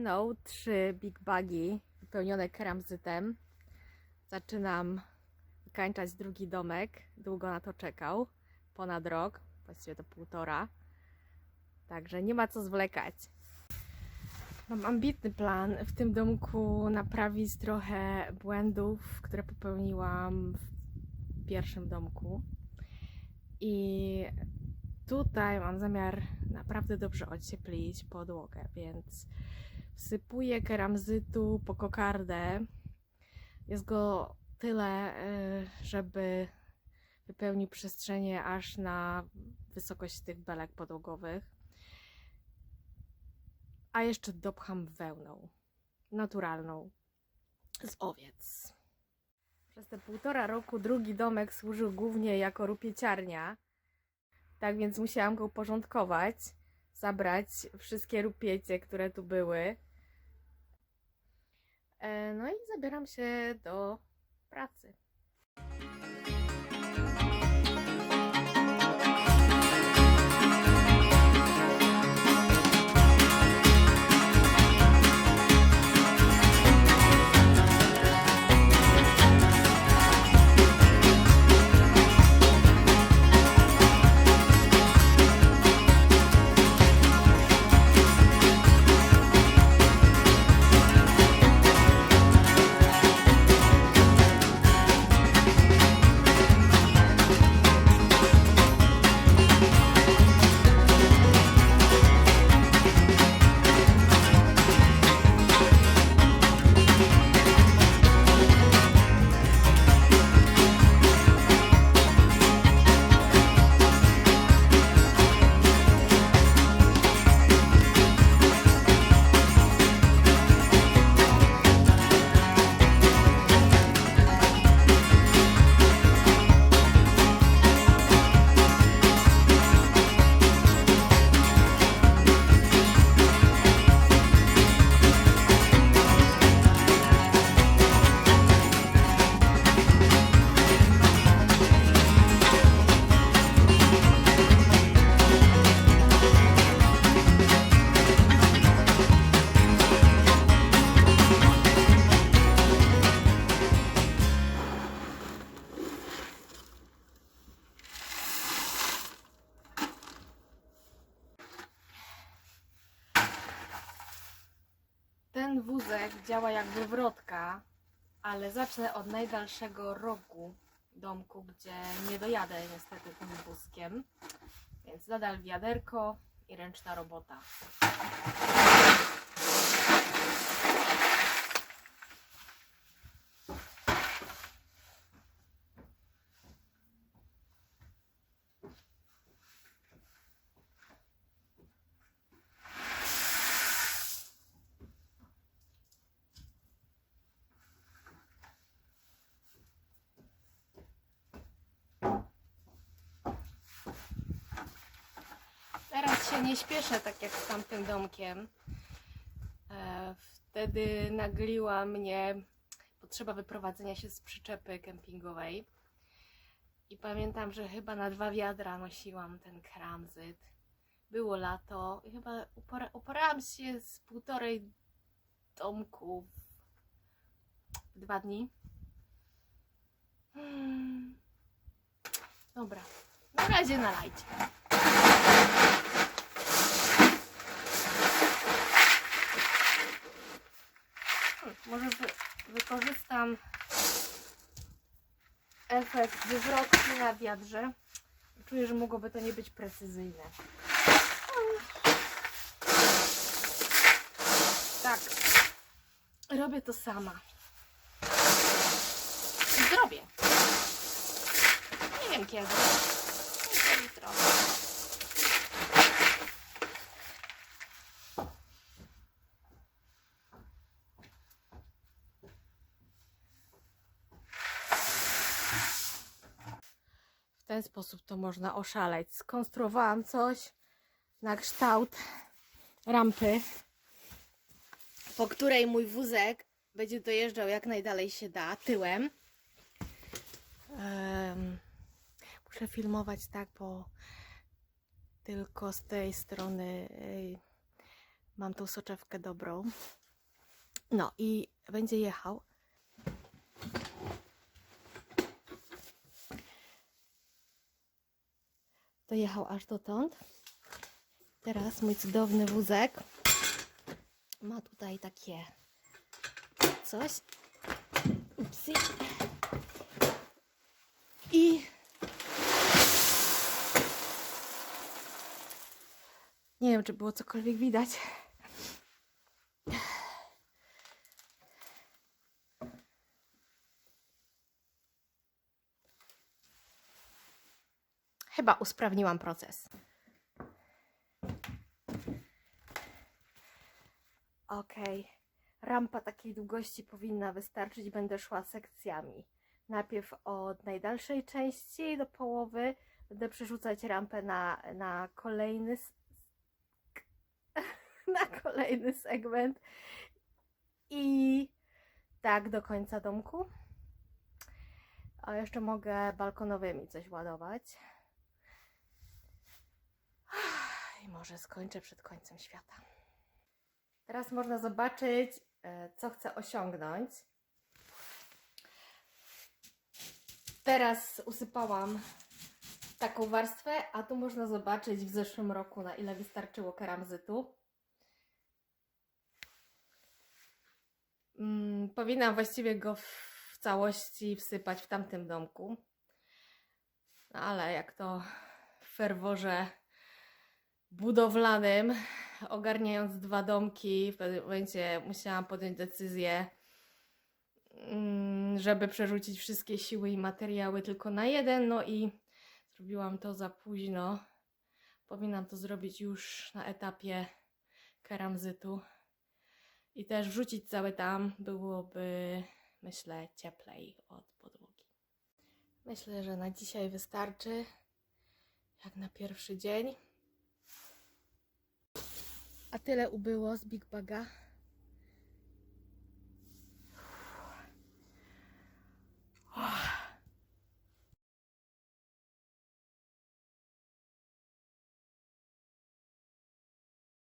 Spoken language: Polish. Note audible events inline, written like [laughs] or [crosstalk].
mną trzy big bagi wypełnione keramzytem. Zaczynam wykańczać drugi domek. Długo na to czekał. Ponad rok, właściwie to półtora. Także nie ma co zwlekać. Mam ambitny plan w tym domku naprawić trochę błędów, które popełniłam w pierwszym domku. I tutaj mam zamiar naprawdę dobrze ocieplić podłogę, więc wsypuję keramzytu po kokardę. Jest go tyle, y, żeby wypełnił przestrzenie aż na wysokość tych belek podłogowych. A jeszcze dopcham wełną naturalną z owiec. Przez te półtora roku drugi domek służył głównie jako rupieciarnia. Tak więc musiałam go uporządkować, zabrać wszystkie rupiecie, które tu były. E, No i zabieram się do pracy. Wózek działa jak wywrotka, ale zacznę od najdalszego rogu domku, gdzie nie dojadę niestety tym wózkiem. Więc nadal wiaderko i ręczna robota. Teraz się nie śpieszę tak jak z tamtym domkiem. E, Wtedy nagliła mnie potrzeba wyprowadzenia się z przyczepy kempingowej. I pamiętam, że chyba na dwa wiadra nosiłam ten kramzyt. Było lato i chyba upora, uporałam się z półtorej domku w dwa dni. Hmm. Dobra, na razie nalajcie. Może wy, wykorzystam efekt wywrotki na wiadrze. Czuję, że mogłoby to nie być precyzyjne. Tak. Robię to sama. Zrobię. Nie wiem kiedy. Może ten sposób to można oszaleć. Skonstruowałam coś na kształt rampy, po której mój wózek będzie dojeżdżał jak najdalej się da, tyłem. Em, muszę filmować tak, bo tylko z tej strony Mam tą soczewkę dobrą. No i będzie jechał. Dojechał aż dotąd. Teraz mój cudowny wózek ma tutaj takie coś. Upsi. I nie wiem, czy było cokolwiek widać. Chyba usprawniłam proces. Okej. Rampa takiej długości powinna wystarczyć. Będę szła sekcjami. Najpierw od najdalszej części do połowy. Będę przerzucać rampę na, na kolejny [laughs] na kolejny segment. I tak do końca domku. A jeszcze mogę balkonowymi coś ładować. I może skończę przed końcem świata. Teraz można zobaczyć, e, co chcę osiągnąć. Teraz usypałam taką warstwę, a tu można zobaczyć w zeszłym roku, na ile wystarczyło keramzytu. Mm, powinnam właściwie go w całości wsypać w tamtym domku. No ale jak to w ferworze budowlanym, ogarniając dwa domki, w pewnym momencie musiałam podjąć decyzję, mm, żeby przerzucić wszystkie siły i materiały tylko na jeden, no i zrobiłam to za późno. Powinnam to zrobić już na etapie keramzytu i też wrzucić cały tam byłoby, myślę, cieplej od podłogi. Myślę, że na dzisiaj wystarczy, jak na pierwszy dzień. A tyle ubyło z Big Baga.